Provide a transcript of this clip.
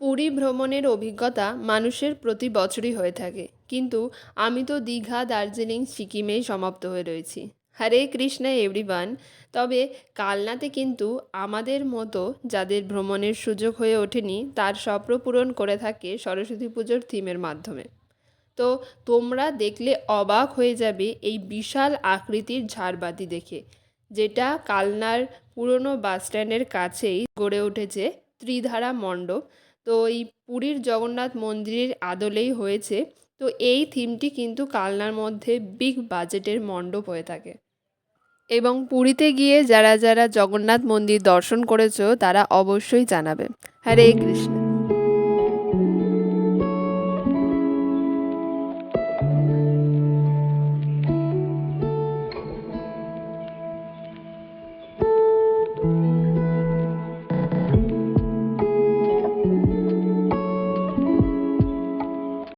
পুরী ভ্রমণের অভিজ্ঞতা মানুষের প্রতি বছরই হয়ে থাকে। কিন্তু আমি তো দীঘা, দার্জিলিং, সিকিমেই সমাপ্ত হয়ে রয়েছি। হরে কৃষ্ণা এভরিওয়ান। তবে কালনাতে কিন্তু আমাদের মতো যাদের ভ্রমণের সুযোগ হয়ে ওঠেনি, তার স্বপ্ন পূরণ করে থাকে সরস্বতী পুজোর থিমের মাধ্যমে। তো তোমরা দেখলে অবাক হয়ে যাবে এই বিশাল আকৃতির ঝাড়বাতি দেখে, যেটা কালনার পুরনো বাসস্ট্যান্ডের কাছেই গড়ে উঠেছে ত্রিধারা মণ্ডপ। তো এই পুরীর জগন্নাথ মন্দিরের আদলেই হয়েছে। তো এই থিমটি কিন্তু কালনার মধ্যে বিগ বাজেটের মণ্ডপ হয়ে থাকে। এবং পুরীতে গিয়ে যারা যারা জগন্নাথ মন্দির দর্শন করেছ, তারা অবশ্যই জানাবে। হরে কৃষ্ণ।